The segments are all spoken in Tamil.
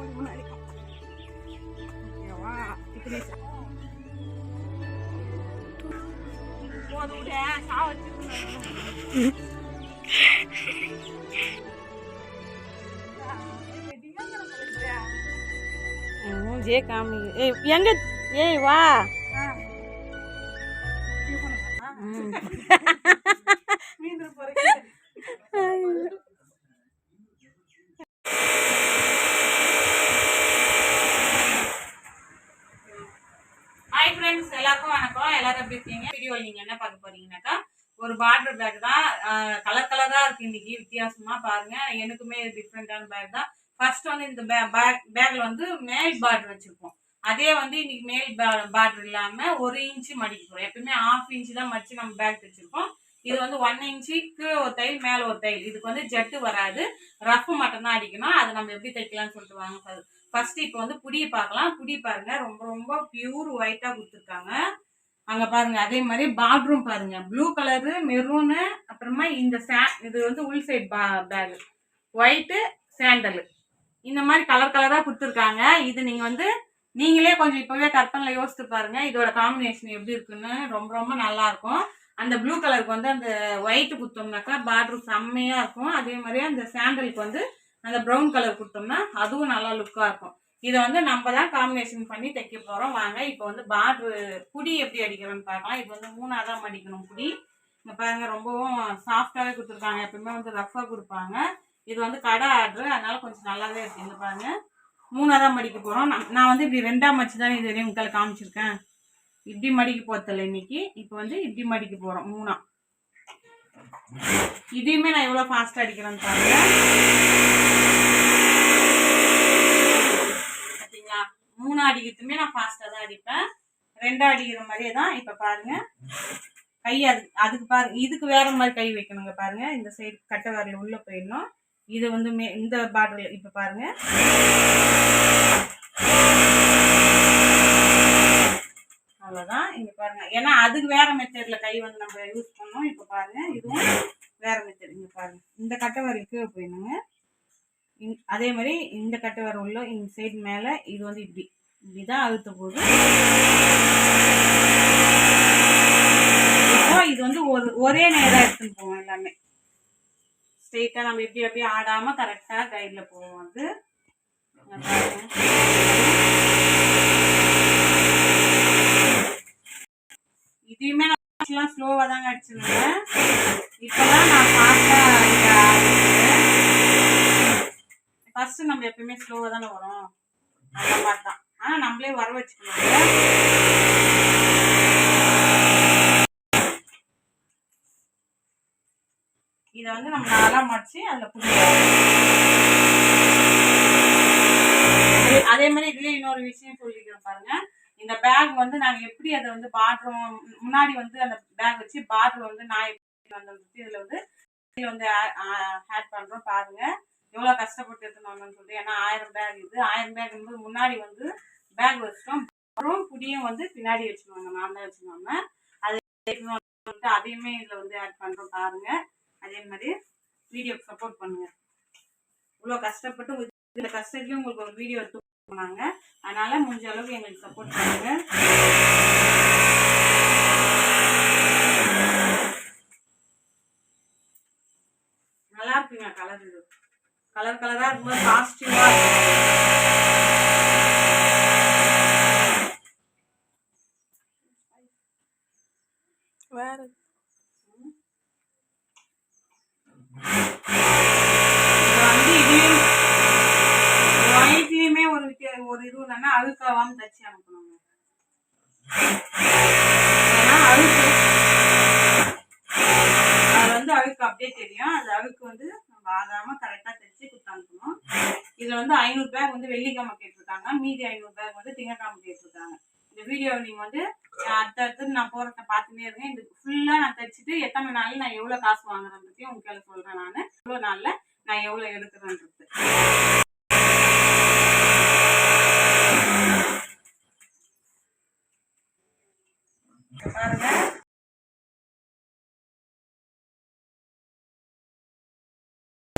தான் அப்படியே போய் முன்னாடி ஓகேவா இப்படி போது விட சா மூஞ்சே காமி ஏய் எங்க ஏய் வா ம். மீந்திர போறேன் ஹாய் ஃப்ரெண்ட்ஸ் எல்லாருக்கும் வணக்கம் எல்லாரும் எப்படி இருக்கீங்க வீடியோவில் நீங்கள் என்ன பார்க்க போறீங்கன்னாக்கா ஒரு பார்டர் பேக் தான் கலர் கலராக இருக்கு இன்னைக்கு. வித்தியாசமாக பாருங்க. எனக்குமே டிஃப்ரெண்ட்டான பேக் தான். ஃபர்ஸ்ட் வந்து இந்த பேக் பேக்ல வந்து மேல் பார்டர் வச்சிருப்போம் அதே வந்து இன்னைக்கு மேல் பார்டர் இல்லாமல் ஒரு இன்ச்சு மடிக்க போகிறோம் எப்பவுமே ஆஃப் இன்ச்சு தான் மடிச்சு நம்ம பேக் வச்சுருக்கோம். இது வந்து ஒன் இன்ச்சுக்கு ஒரு தையல் மேலே ஒரு தையல் இதுக்கு வந்து ஜெட்டு வராது. ரஃப் மட்டும் தான் அடிக்கணும். அதை நம்ம எப்படி தைக்கலாம்னு சொல்லிட்டு வாங்க. ஃபர்ஸ்ட் இப்போ வந்து புடியை பார்க்கலாம். புடி பாருங்க. ரொம்ப ரொம்ப பியூர் ஒயிட்டாக கொடுத்துருக்காங்க. அங்க பாருங்க அதே மாதிரி பாத்ரூம் பாருங்க. ப்ளூ கலரு மெரூனு அப்புறமா இந்த சே இது வந்து உள் சைட் பா பேக் ஒயிட்டு சேண்டலு இந்த மாதிரி கலர் கலராக கொடுத்துருக்காங்க. இது நீங்கள் வந்து நீங்களே கொஞ்சம் இப்போவே கற்பனையில் யோசித்து பாருங்க. இதோட காம்பினேஷன் எப்படி இருக்குன்னு ரொம்ப ரொம்ப நல்லா இருக்கும். அந்த ப்ளூ கலருக்கு வந்து அந்த ஒயிட் கொடுத்தோம்னாக்கா பார்டர் செம்மையாக இருக்கும். அதே மாதிரி அந்த சாண்டலுக்கு வந்து அந்த ப்ரௌன் கலர் கொடுத்தோம்னா அதுவும் நல்லா லுக்காக இருக்கும். இதை வந்து நம்ம தான் காம்பினேஷன் பண்ணி தைக்க போகிறோம் வாங்க இப்போ வந்து பார்டர் புடி எப்படி அடிக்கிறோன்னு பார்க்கலாம். இது வந்து மூணாக தான் அடிக்கணும் புடி இங்கே பாருங்க ரொம்பவும் சாஃப்டாகவே கொடுத்துருக்காங்க. எப்பவுமே வந்து ரஃப்பாக கொடுப்பாங்க. இது வந்து கடை ஆர்டர் அதனால கொஞ்சம் நல்லாவே இருக்கு. இந்த பாருங்க மூணாக தான் மடிக்க போகிறோம் நான் வந்து இப்படி ரெண்டாம் மடிச்சு தான் இது வரையும் உங்களுக்கு காமிச்சிருக்கேன். இப்படி மடிக்க போகிறதில்ல இன்னைக்கு. இப்போ வந்து இப்படி மடிக்க போகிறோம் மூணா. இதையுமே நான் எவ்வளோ ஃபாஸ்ட்டாக அடிக்கிறேன்னு பாருங்க. மூணு அடிக்கிறதுமே நான் ஃபாஸ்ட்டாக தான் அடிப்பேன். ரெண்டாக அடிக்கிற மாதிரியே தான் இப்போ பாருங்கள் கை அது அதுக்கு பாருங்க இதுக்கு வேற மாதிரி கை வைக்கணுங்க பாருங்க. இந்த சைடு கட்டை வரல உள்ளே போயிடணும். இது வந்து மே இந்த பார்டர்ல இப்போ பாருங்க. அவ்வளோதான் இங்கே பாருங்க. ஏன்னா அதுக்கு வேற மெத்தடில் கை வந்து நம்ம யூஸ் பண்ணோம் இப்போ பாருங்க இதுவும் வேற மெத்தட் இங்கே பாருங்க. இந்த கட்டை வரைக்கும் போயிடணுங்க இந்- அதே மாதிரி இந்த கட்டை வர உள்ள இந்த சைடு மேலே இது வந்து இப்படி இப்படி தான் அழுத்த போகுது இப்போ இது வந்து ஒரு ஒரே நேரம் எடுத்துன்னு போவோம் எல்லாமே. ஸ்ட்ரெயிட்டாக நம்ம எப்படி அப்படியே ஆடாமல் கரெக்டாக கைடில் போவோம் அது. இதையுமே நான் ஸ்லோவாக தாங்க அடிச்சிருந்தேன் இப்போதான் நான் ஃபாஸ்ட்டாக ஃபர்ஸ்ட் நம்ம எப்பயுமே ஸ்லோவாக தானே வரும். அந்த மாதிரி தான் ஆனால் நம்மளே வர வச்சுக்கணும். இதை வந்து நம்ம நாளாக மடிச்சு அதில் புடிக்கலாம் அதே- மாதிரி இதுலேயே இன்னொரு விஷயம் சொல்லிக்கிறேன் பாருங்க. இந்த பேக் வந்து நாங்கள் எப்படி அதை வந்து பாத்ரூம் முன்னாடி வந்து அந்த பேக் வச்சு பாத்ரூம் வந்து நான் எப்படி வந்தது இதில் வந்து இதில் வந்து ஆட் பண்ணுறோம் பாருங்கள் எவ்வளோ கஷ்டப்பட்டு எடுத்துன்னு சொல்லிட்டு ஏன்னா ஆயிரம் பேக் இது. ஆயிரம் பேக் வந்து முன்னாடி வந்து பேக் வச்சிட்டோம். அப்புறம் புடியும் வந்து பின்னாடி வச்சுருவாங்க நான் தான் வச்சுருவாங்க அது வந்துட்டு அதையுமே இதில் வந்து ஆட் பண்ணுறோம் பாருங்க. அதே மாதிரி வீடியோக்கு சப்போர்ட் பண்ணுங்க. இவ்வளோ கஷ்டப்பட்டு இந்த கஷ்டத்துலேயும் உங்களுக்கு ஒரு வீடியோ எடுத்து போனாங்க அதனால முடிஞ்ச அளவுக்கு எங்களுக்கு சப்போர்ட் பண்ணுங்க. நல்லா இருக்குங்க கலர் இது. கலர் கலரா இருக்கும்போது பாசிட்டிவா வேற ஒயிட்லயுமே ஒரு ஒரு இது இல்லைன்னா அழுக்காவாம தச்சு அனுப்பணுங்க அழுக்கு அது வந்து அழுக்கு அப்படியே தெரியும். அது அழுக்கு வந்து ஆகாம கரெக்டா தைச்சு கொடுத்து அனுப்பணும். இதுல வந்து ஐநூறு பேக் வந்து வெள்ளிக்கிழமை கேட்டிருக்காங்க. மீதி ஐநூறு பேக் வந்து திங்கக்கிழமை கேட்டிருக்காங்க. இந்த வீடியோ நீங்க வந்து அடுத்தடுத்து நான் போறத பார்த்துட்டே இருக்கேன் இது ஃபுல்லா நான் தைச்சிட்டு எத்தனை நாள் நான் எவ்வளவு காசு வாங்குறேன்றதையும் உங்களுக்கு சொல்றேன் நான். இவ்வளோ நாள்ல நான் எவ்வளவு எடுக்கிறேன்றது. பாருங்க.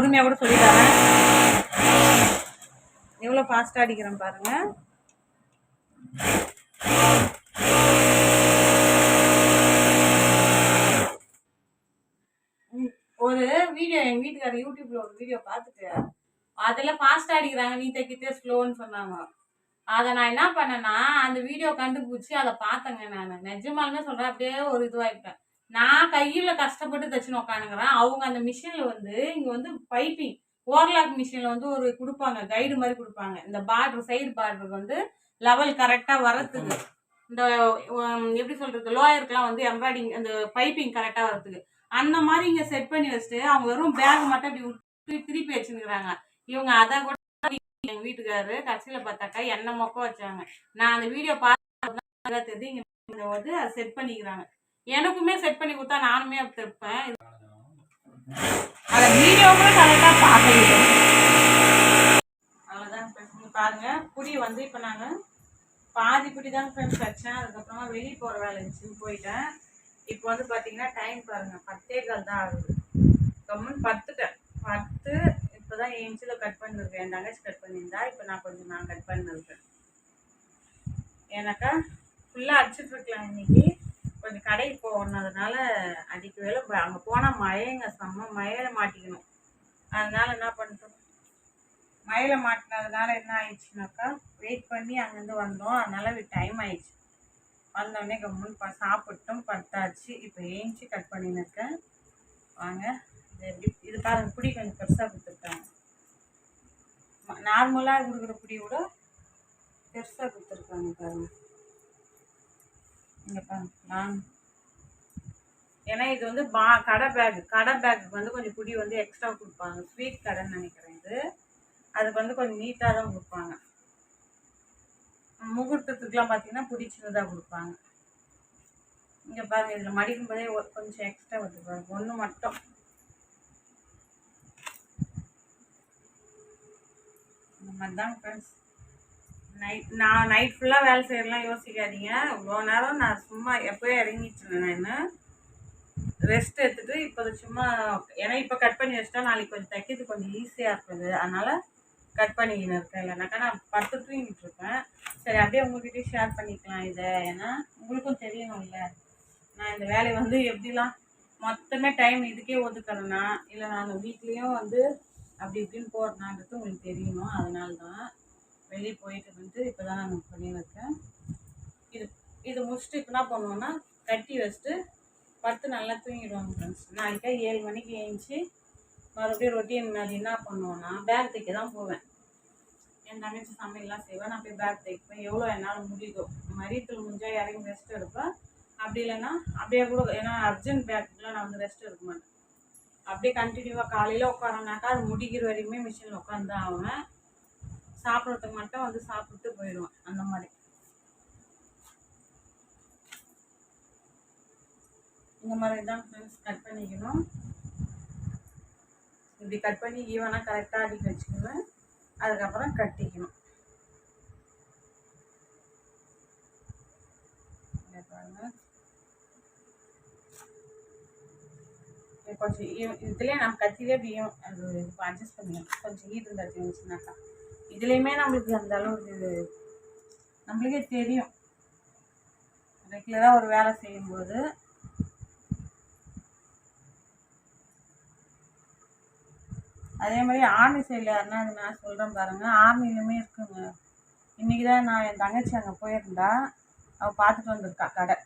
பொறுமையாக கூட சொல்லித்தரேன் எவ்வளோ ஃபாஸ்ட்டாக அடிக்கிறேன் பாருங்கள் ஒரு வீடியோ எங்கள் வீட்டுக்காரர் யூடியூப்ல ஒரு வீடியோ பார்த்துட்டு அதில் ஃபாஸ்ட்டாக அடிக்கிறாங்க நீ தைக்கிட்டே ஸ்லோன்னு சொன்னாங்க. அதை நான் என்ன பண்ணேன்னா அந்த வீடியோ கண்டுபிடிச்சி அதை பார்த்தேங்க நான். நிஜமாலுமே சொல்கிறேன் அப்படியே ஒரு இதுவாகிட்டேன் நான் கையில் கஷ்டப்பட்டு தச்சுன்னு உட்காந்துக்கிறேன் அவங்க அந்த மிஷினில் வந்து இங்கே வந்து பைப்பிங் ஓவர்லாக் மிஷினில் வந்து ஒரு கொடுப்பாங்க கைடு மாதிரி கொடுப்பாங்க. இந்த பார்டர் சைடு பார்டர் வந்து லெவல் கரெக்டாக வரத்துக்கு இந்த எப்படி சொல்கிறது லோயருக்குலாம் வந்து எம்ப்ராய்டிங் அந்த பைப்பிங் கரெக்டாக வரத்துக்கு அந்த மாதிரி இங்கே செட் பண்ணி வச்சுட்டு அவங்க வெறும் பேக் மட்டும் அப்படி விட்டு திருப்பி வச்சுருக்குறாங்க இவங்க அதை கூட எங்கள் வீட்டுக்காரரு கடைசியில் பார்த்தாக்கா என்ன மொக்க வச்சாங்க. நான் அந்த வீடியோ பார்த்து தெரியுது இங்கே வந்து அதை செட் பண்ணிக்கிறாங்க. எனக்குமே செட் பண்ணி கொடுத்தா நானுமே அப்படி இருப்பேன். அதை வீடியோ கரெக்டாக பார்க்கல அவ்வளோதான் பாருங்க புடி வந்து இப்போ நாங்கள் பாதி புடி தான் ஃப்ரெண்ட்ஸ் வச்சேன். அதுக்கப்புறமா வெளியே போகிற வேலை இருந்துச்சுன்னு போயிட்டேன். இப்போ வந்து பார்த்தீங்கன்னா டைம் பாருங்க பத்தே கால் தான் ஆகுது. கம்முன்னு பத்துட்டேன். பத்து இப்போ தான் ஏஞ்சில் கட் பண்ணிருக்கேன். என் தங்கச்சி கட் பண்ணியிருந்தா இப்போ நான் கொஞ்சம் நான் கட் பண்ணிருக்கேன். ஏன்னாக்கா ஃபுல்லாக அடிச்சுட்டு இருக்கலாம் இன்னைக்கு. கொஞ்சம் கடைக்கு போனதுனால அடிக்க வேலை அங்கே போனால் மழைங்க செம்ம மழையில மாட்டிக்கணும். அதனால என்ன பண்ணிட்டோம் மழையில மாட்டினதுனால என்ன ஆயிடுச்சுனாக்கா வெயிட் பண்ணி அங்கேருந்து வந்தோம். அதனால டைம் ஆயிடுச்சு. வந்தோடனே கம்முன்னு ப சாப்பிட்டோம் பத்தாச்சு இப்போ ஏஞ்சி கட் பண்ணினுருக்கேன் வாங்க இது எப்படி இது பாருங்க பிடி கொஞ்சம் பெருசாக கொடுத்துருக்காங்க. நார்மலாக கொடுக்குற பிடி விட பெருசாக கொடுத்துருக்காங்க பாருங்கள் இங்கே நான் ஏன்னா இது வந்து பா கடை பேக் கடை பேக்குக்கு வந்து கொஞ்சம் குடி வந்து எக்ஸ்ட்ரா கொடுப்பாங்க. ஸ்வீட் கடைன்னு நினைக்கிறேன் இது. அதுக்கு வந்து கொஞ்சம் நீட்டாக தான் கொடுப்பாங்க. முகூர்த்தத்துக்குலாம் பார்த்தீங்கன்னா புடி சின்னதாக கொடுப்பாங்க. இங்கே பாருங்கள் இதில் மடிக்கும் போதே கொஞ்சம் எக்ஸ்ட்ரா வந்து பாருங்க. ஒன்று மட்டும். இந்த மாதிரி தான் ஃப்ரெண்ட்ஸ் நைட் நான் நைட் ஃபுல்லாக வேலை செய்யறலாம் யோசிக்காதீங்க. இவ்வளோ நேரம் நான் சும்மா எப்போயே இறங்கிச்சிருந்தேன் நான். ரெஸ்ட் எடுத்துட்டு இப்போ சும்மா ஏன்னா இப்போ கட் பண்ணி வச்சிட்டா நாளைக்கு கொஞ்சம் தைக்கிறது கொஞ்சம் ஈஸியாக இருக்குது. அதனால் கட் பண்ணிக்கின்னு இருக்கேன். இல்லைனாக்கா நான் படுத்து தூங்கிட்டு இருப்பேன். சரி அப்படியே உங்ககிட்டயும் ஷேர் பண்ணிக்கலாம் இதை. ஏன்னா உங்களுக்கும் தெரியணும் இல்லை நான் இந்த வேலையை வந்து எப்படிலாம் மொத்தமே டைம் இதுக்கே ஒதுக்கிறேன்னா இல்லை நான் வீட்லேயும் வந்து அப்படி இப்படின்னு போகிறேனான்றது உங்களுக்கு தெரியணும். அதனால தான் வெளியே போயிட்டு வந்து இப்போ தான் நான் பண்ணியிருக்கேன் இது இது முடிச்சுட்டு இப்போ என்ன பண்ணுவோன்னா கட்டி வச்சுட்டு படுத்து நல்லா தூங்கிடுவாங்க ஃப்ரெண்ட்ஸ் நாளைக்கா ஏழு மணிக்கு ஏஞ்சி மறுபடியும் ரொட்டீன் மாதிரி என்ன பண்ணுவோன்னா பேக் தைக்க தான் போவேன். என் தங்கச்சி சமையல்லாம் செய்வேன் நான் போய் பேக் தைப்பேன். எவ்வளோ என்னால் முடியுதோ. மரியத்தில் முடிஞ்சால் இறங்கி ரெஸ்ட் எடுப்பேன் அப்படி இல்லைன்னா அப்படியே கூட ஏன்னா அர்ஜென்ட் பேக்குக்குலாம் நான் வந்து ரெஸ்ட் எடுக்க மாட்டேன். அப்படியே கண்டினியூவாக காலையில் உட்காரனாக்கா அது முடிக்கிற வரைக்குமே மிஷினில் உட்காந்து தான் ஆவேன். சாப்பிட்றதுக்கு மட்டும் வந்து சாப்பிட்டு போயிடுவேன். அந்த மாதிரி. இந்த மாதிரி தான் ஃப்ரெண்ட்ஸ் கட் பண்ணிக்கணும். இப்படி கட் பண்ணி ஈவனாக கரெக்டாக அடிக்க வச்சுக்குவேன் அதுக்கப்புறம் கட்டிக்கணும். கொஞ்சம் இதுலேயே நம்ம கத்திலே பியும். அது அட்ஜஸ்ட் பண்ணிக்கணும் கொஞ்சம் ஈடு கத்தி இருந்துச்சுனாக்கா இதுலேயுமே நம்மளுக்கு அந்த அளவுக்கு நம்மளுக்கே தெரியும். ரெகுலராக ஒரு வேலை செய்யும்போது. அதே மாதிரி ஆர்மி சைடில் யாருன்னா அது நான் சொல்கிறேன் பாருங்கள் ஆர்மிலுமே இருக்குங்க. இன்றைக்கி தான் நான் என் தங்கச்சி அங்கே போயிருந்தா. அவள் பார்த்துட்டு வந்திருக்கா கடை.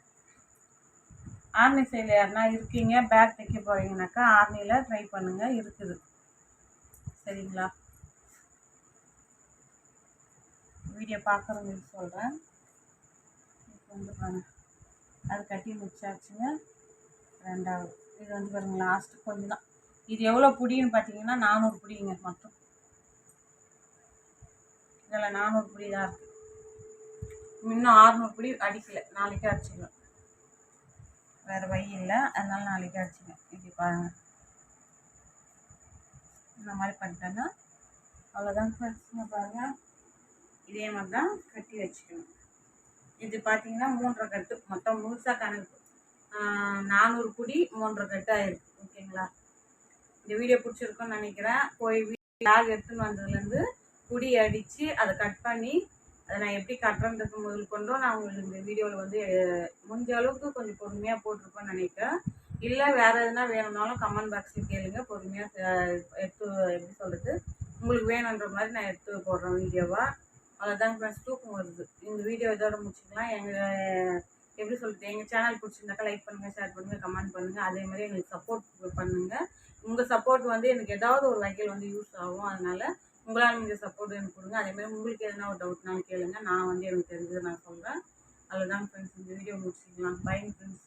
ஆர்மி சைடில் யாருன்னா இருக்கீங்க பேக் தைக்க போகிறீங்கனாக்கா ஆர்மியில் ட்ரை பண்ணுங்கள் இருக்குது. சரிங்களா? வீடியோ பார்க்குறவங்களுக்கு சொல்கிறேன் இப்போ வந்து பாருங்கள் அது கட்டி முடிச்சாச்சுங்க. ரெண்டாவது. இது வந்து பாருங்க லாஸ்ட்டு கொஞ்சம் தான். இது எவ்வளோ புடின்னு பார்த்தீங்கன்னா நானூறு புடிங்க மட்டும் இதில் நானூறு புடி தான் இருக்குது இன்னும் ஆறுநூறு புடி அடிக்கல. நாளைக்கு அடிச்சுக்கலாம் வேறு வழி இல்லை. அதனால நாளைக்கு அடிச்சுக்கலாம் இப்படி பாருங்க. இந்த மாதிரி பண்ணிட்டேன்னா அவ்வளோதான் ஃப்ரெண்ட்ஸுங்க பாருங்கள் இதே மாதிரி தான் கட்டி வச்சுக்கணும். இது பார்த்தீங்கன்னா மூன்றரை கட்டு. மொத்தம் முழுசாக கணக்கு. நானூறு குடி மூன்றரை கட்டு ஆயிருக்கு. ஓகேங்களா? இந்த வீடியோ பிடிச்சிருக்குன்னு நினைக்கிறேன். போய் லாக் எடுத்துன்னு வந்ததுலேருந்து குடி அடித்து அதை கட் பண்ணி அதை நான் எப்படி கட்டுறதுக்கு முதல் கொண்டும் நான் உங்களுக்கு இந்த வீடியோவில் வந்து முடிஞ்ச அளவுக்கு கொஞ்சம் பொறுமையாக போட்டிருப்பேன்னு நினைக்கிறேன். இல்லை வேறு எதுனா வேணும்னாலும் கமெண்ட் பாக்ஸில் கேளுங்க. பொறுமையாக எடுத்து எப்படி சொல்கிறது உங்களுக்கு வேணுன்ற மாதிரி நான் எடுத்து போடுறேன் வீடியோவாக அவ்வளோதான் ஃப்ரெண்ட்ஸ் தூக்கம் வருது. இந்த வீடியோ இதோட முடிச்சுக்கலாம். எங்கள் எப்படி சொல்கிறது எங்கள் சேனல் பிடிச்சிருந்தாக்கா லைக் பண்ணுங்கள் ஷேர் பண்ணுங்கள் கமெண்ட் பண்ணுங்கள் அதே மாதிரி எங்களுக்கு சப்போர்ட் பண்ணுங்கள் உங்கள் சப்போர்ட் வந்து எனக்கு ஏதாவது ஒரு வகையில் வந்து யூஸ் ஆகும். அதனால் உங்களால் நீங்கள் சப்போர்ட் எனக்கு கொடுங்க. அதேமாதிரி உங்களுக்கு எதனா ஒரு டவுட்னாலும் கேளுங்கள் நான் வந்து எனக்கு தெரிஞ்சதை நான் சொல்கிறேன் அவ்வளோதான் ஃப்ரெண்ட்ஸ் இந்த வீடியோ முடிச்சுக்கலாம். Bye friends